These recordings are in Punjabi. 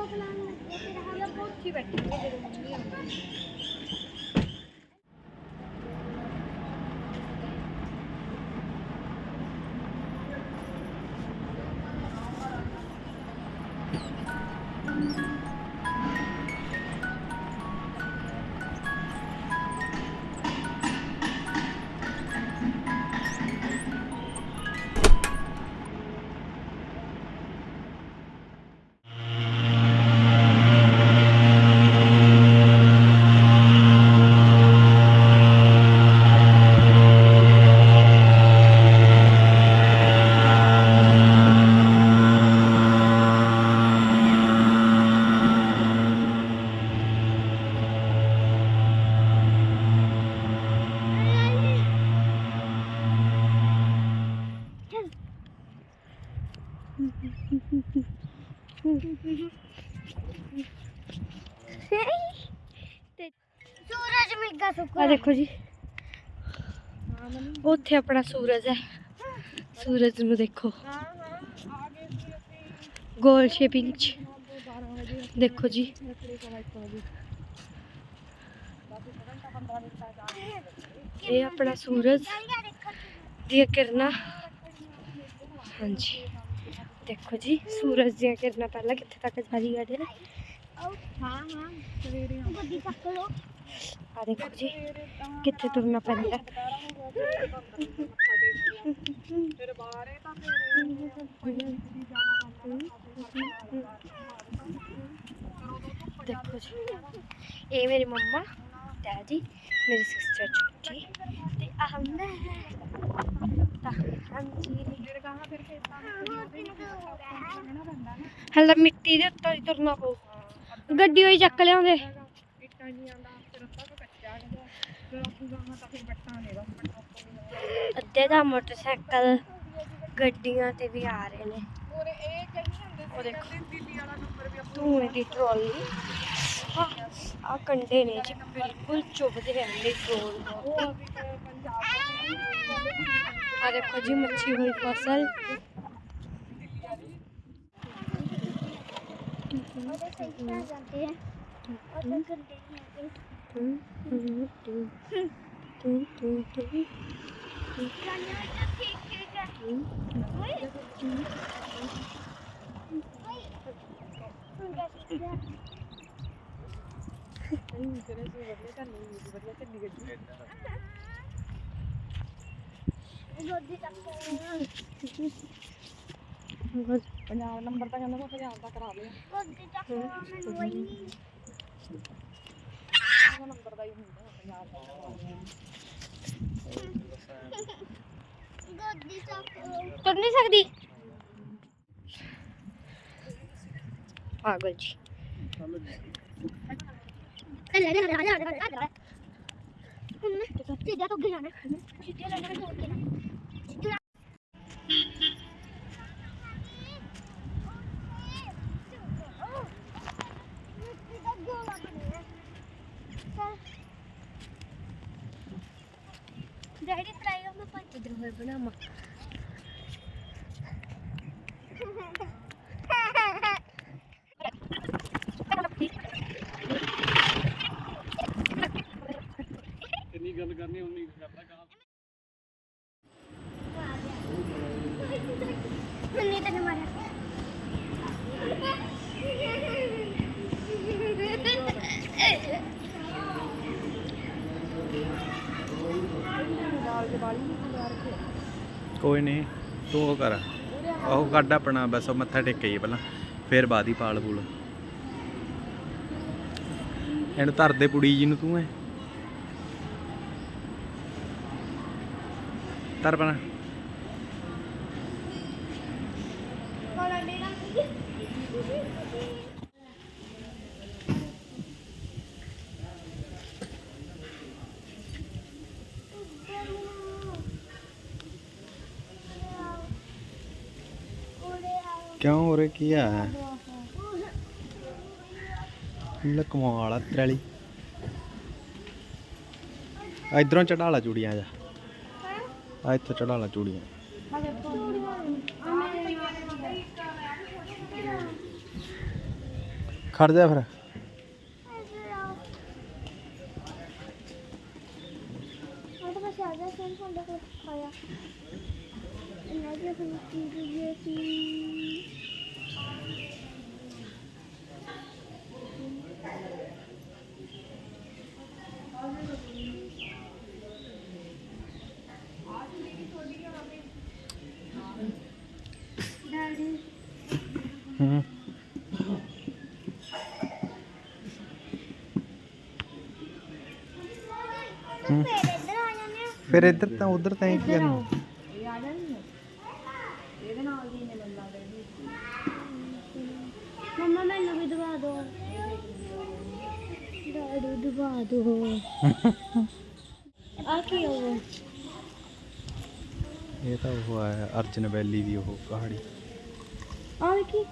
ਬੋਤਲਾਂ ਨੂੰ ਇਹ ਪੋਚੀ ਬੈਠੀ ਹੈ ਜਦੋਂ ਮੰਮੀ ਆਉਂਦੀ ਤੇ ਦੇਖੋ ਜੀ। ਉੱਥੇ ਆਪਣਾ ਸੂਰਜ ਹੈ। ਸੂਰਜ ਨੂੰ ਦੇਖੋ। ਗੋਲ ਸ਼ੇਪਿੰਗ ਚ। ਦੇਖੋ ਜੀ। ਇਹ ਆਪਣਾ ਸੂਰਜ ਦੀਆਂ ਕਿਰਨਾਂ। ਹਾਂਜੀ। ਦੇਖੋ ਜੀ, ਸੂਰਜ ਦੀਆਂ ਕਿਰਨਾਂ ਪਹਿਲਾਂ ਕਿੱਥੇ ਤੱਕ ਜਾ ਰਹੀਆਂ ਨੇ? ਹਾਂ ਹਾਂ। ਸਵੇਰੇ ਗੱਡੀ ਚੱਕ ਲੋ ਆ ਦੇਖੋ ਜੀ ਕਿੱਥੇ ਤੁਰਨਾ ਪੈਂਦਾ ਦੇਖੋ ਜੀ ਇਹ ਮੇਰੀ ਮੰਮਾ ਡੈਡੀ ਮੇਰੀ ਸਿਸਟਰ ਛੋਟੀ ਤੇ ਆਹ ਮੈਂ ਤਾਂ ਹਾਂਜੀ ਹਲਾ ਮਿੱਟੀ ਦੇ ਉੱਤੋਂ ਹੀ ਤੁਰਨਾ ਪਊ ਗੱਡੀ ਹੋਈ ਚੱਕ ਲਿਆਉਂਦੇ ਅੱਧੇ ਦਾ ਮੋਟਰਸਾਈਕਲ ਗੱਡੀਆਂ ਤੇ ਵੀ ਆ ਰਹੇ ਨੇ। ਉਹ ਦੇਖੋ ਧੂਏ ਦੀ ਟਰਾਲੀ। ਆ ਕੰਡੇ ਨੇ ਜੀ, ਬਿਲਕੁਲ ਚੁੱਭਦੇ ਰਹਿੰਦੇ ਟਰੋਲ ਆ ਦੇਖੋ ਜੀ, ਮੱਛੀ ਹੋਈ ਫਸਲ। ਜਾਂਦੇ ਹੈ ਓਏ ਹੁਣ ਪੰਜਾਬ ਨੰਬਰ ਤਾਂ ਕਹਿੰਦਾ ਮੈਂ ਪੰਜਾਬ ਦਾ ਕਰਾ ਲਿਆ ਗੱਡੀ ਚੱਕ ਮੈਨੂੰ ਵਈ ਉਹ ਨੰਬਰ ਦਾ ਹੀ ਹੁੰਦਾ ਪੰਜਾਬ ਦਾ ਗੱਡੀ ਚੱਕ ਤੁਰ ਨਹੀਂ ਸਕਦੀ? ਪਾਗਲ ਜੀ। ਲੈ ਲੈ ਲੈ ਲੈ ਲੈ ਲੈ ਲੈ ਹੁਣ ਸਿੱਧਾ ਤੋਂ ਗਿਆ ਨਾ ਸਿੱਧਾ ਲੈ ਲੈ круглая пляма. ਕੋਈ ਨਹੀਂ, ਤੂੰ ਉਹ ਕਰ। ਉਹ ਕੱਢ ਆਪਣਾ, ਬਸ ਉਹ ਮੱਥਾ ਟੇਕੇ ਪਹਿਲਾਂ, ਫਿਰ ਬਾਅਦ ਪਾਲ ਪੂਲ। ਇਹਨੂੰ ਧਰ ਦੇ ਪੁੜੀ ਜੀ ਨੂੰ ਤੂੰ ਐ। ਧਰ ਪਣਾ ਕਿਉਂ ਉਰੇ ਕੀ ਆ? ਲਕਮਾਲ ਆ ਤੇਰੇ ਵਾਲੀ ਇਧਰੋਂ ਚੜਾ ਚੂੜੀਆਂ ਜਾ। ਆ ਇੱਥੋਂ ਚੜਾ ਲਾ ਚੂੜੀਆਂ। ਖੜ ਜਾ ਫਿਰ। ਇੱਧਰ ਆਓ ਆ ਗਿਆ ਸੀ ਕੋਲ ਆਇਆ ਇਹਨਾਂ ਦੇ ਹੁਣ ਕੀ ਕਰੀਏ ਸੀ ਡੈਡੀ ਹੂੰ ਤੂੰ ਫੇਰ ਇੱਧਰ ਆ ਜਾਂਦੇ ਆ ਫਿਰ ਇੱਧਰ ਤਾਂ ਉਧਰ ਤਾਂ ਹੀ ਕੀ ਕਰਨਾ ਮੰਮਾ ਮੈਨੂੰ ਵੀ ਦਵਾ ਦਿਓ ਡੈਡੀ ਦਵਾ ਦਿਓ ਆ ਕੀ ਹੋਇਆ ਇਹ ਤਾਂ ਉਹ ਹੈ ਅਰਜਨ ਵੈਲੀ ਦੀ ਉਹ ਪਹਾੜੀ ਆ ਕੀ?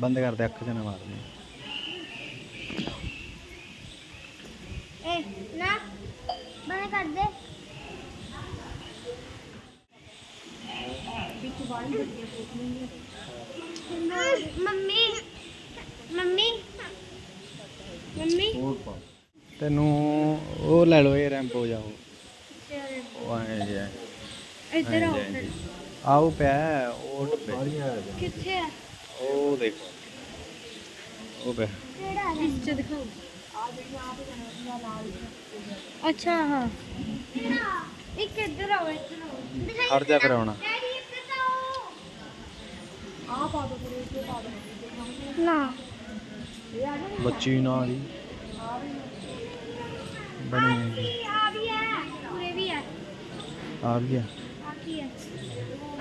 ਬੰਦ ਕਰ ਦੇ ਅੱਖ ਚ ਨਾ ਮਾਰ ਦੇ। ਏ ਨਾ। ਬਣਾ ਕਰ ਦੇ। ਮੰਮੀ ਤੈਨੂੰ ਉਹ ਲੈ ਲਓ ਇਹ ਰੈਂਪੋ ਜਾਓ ਉਹ। ਐ ਜੇ ਇੱਧਰ ਆਓ ਫਿਰ। ਆਓ ਪਿਆ ਉਹ ਡੱਬੇ। ਕਿੱਥੇ ਆ? ਉਹ ਦੇਖੋ। ਉਹ ਪਿਆ। ਕਿਹੜਾ ਹੈ? ਪਿੱਛੇ ਦਿਖਾਓ। ਅੱਛਾ ਹਾਂ। ਇੱਕ ਇੱਧਰ ਆਓ ਇੱਧਰ ਆਓ। ਜਾ ਆਉਣਾ ਡੈਡੀ ਇੱਧਰ ਤਾਂ ਨਾ ਬੱਚੀ ਨਾ ਦੀ ਬਣੀ ਹੈਗੀ ਆ ਵੀ ਹੈ। ਪੂਰੇ ਵੀ ਹੈ। ਆ ਵੀ ਹੈ।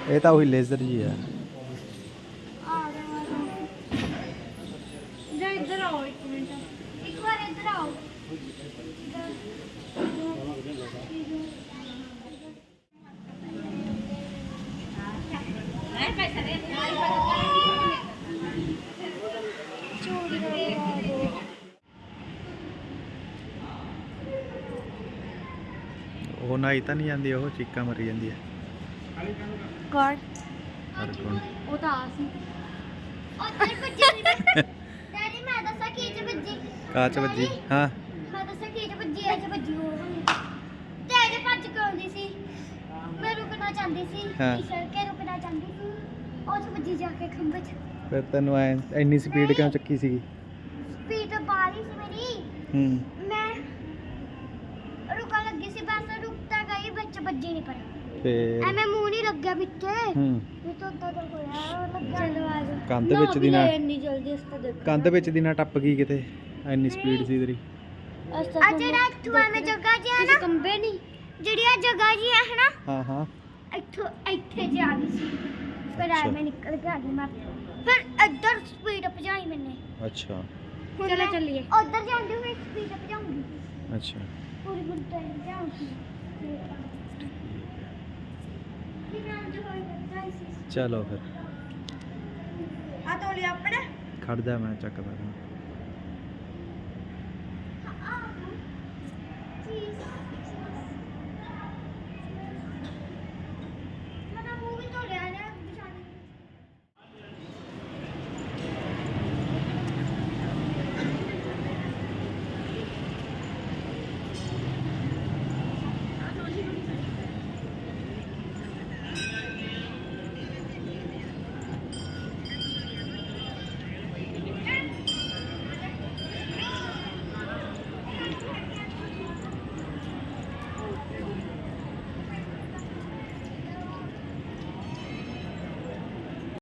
ਇਹ ਤਾਂ ਉਹੀ ਲੇਜ਼ਰ ਜੀ ਆ ਆ ਗਿਆ ਨਾਈ ਤਾਂ ਨਹੀਂ ਜਾਂਦੀ ਉਹ ਚੀਕਾਂ ਮਰੀ ਜਾਂਦੀ ਹੈ ਗਾਰਡ ਹਰ ਕੋਣ? ਉਹ ਤਾਂ ਆ ਸੀ। ਉੱਧਰ ਭੱਜੀ ਸੀ ਡੈਡੀ ਮੈਂ ਦੱਸਾਂ ਕੀ ਚ ਭੱਜੀ? ਕਾਚ ਵੱਜੀ ਹਾਂ। ਮੈਂ ਦੱਸਾਂ ਕੀ ਚ ਭੱਜੀ ਐ ਚ ਭੱਜੀ ਉਹ ਡੈਡੀ ਭੱਜ ਕੇ ਆਉਂਦੀ ਸੀ। ਮੈਂ ਰੁਕਣਾ ਚਾਹੁੰਦੀ ਸੀ। ਹਾਂ। ਪਿਛੜ ਕੇ ਰੁਕਣਾ ਚਾਹੁੰਦੀ ਸੀ। ਉਹ ਚ ਭੱਜੀ ਜਾ ਕੇ ਖੰਭੇ ਚ। ਫਿਰ ਤੈਨੂੰ ਐ ਇੰਨੀ ਸਪੀਡ ਕਿਉਂ ਚੱਕੀ ਸੀਗੀ? ਸਪੀਡ ਬਾਰੀ ਸੀ ਮੇਰੀ। ਹੂੰ। ਮੈਂ ਰੁਕਣ ਲੱਗੀ ਸੀ ਬਸ। ਵਿੱਚ ਵੱਜੀ ਨਹੀਂ ਪਰ। ਫੇਰ? ਐਵੇਂ ਮੂੰਹ ਨਹੀਂ ਲੱਗਿਆ ਵਿੱਚੇ ਹੂੰ। ਵੀ ਤੋਂ ਤਾਂ ਹੋਇਆ ਲੱਗਿਆ ਚਲੋ ਆ ਜਾ ਕੰਧ ਵਿੱਚ ਦੀ ਨਾ ਇੰਨੀ ਜਲਦੀ ਇਸ ਤਾਂ ਦੇਖ। ਕੰਧ ਵਿੱਚ ਦੀ ਨਾ ਟੱਪ ਗਈ ਕਿਤੇ ਇੰਨੀ ਸਪੀਡ ਸੀ ਤੇਰੀ। ਆ ਜਿਹੜਾ ਇੱਥੋਂ ਐਵੇਂ ਜਗ੍ਹਾ ਜੀ ਹੈ ਨਾ ਕੰਬੇ ਨਹੀਂ ਜਿਹੜੀ ਆ ਜਗ੍ਹਾ ਜੀ ਹੈ ਨਾ ਹਾਂ ਹਾਂ। ਇੱਥੋਂ ਇੱਥੇ ਜਾ ਗਈ ਸੀ। ਫਿਰ ਅੱਛਾ। ਐਵੇਂ ਨਿਕਲ ਕੇ ਆ ਗਈ ਮੈਂ ਫਿਰ ਇੱਧਰ ਸਪੀਡ ਭਜਾਈ ਮੈਨੇ। ਅੱਛਾ। ਚਲੋ ਮੈਂ ਚੱਲੀਏ। ਉੱਧਰ ਜਾਂਦੀ ਹੋਈ ਸਪੀਡ ਭਜਾਉਂਗੀ ਅੱਛਾ। ਪੂਰੀ ਟ੍ਰੇਨ ਭਜਾਉਂਗੀ ਚਲੋ ਫਿਰ। ਆ ਤੋਲੀ ਆਪਣੇ। ਖੜ ਜਾ ਮੈਂ ਚੱਕਦਾ ਹਾਂ। ਚੀਜ਼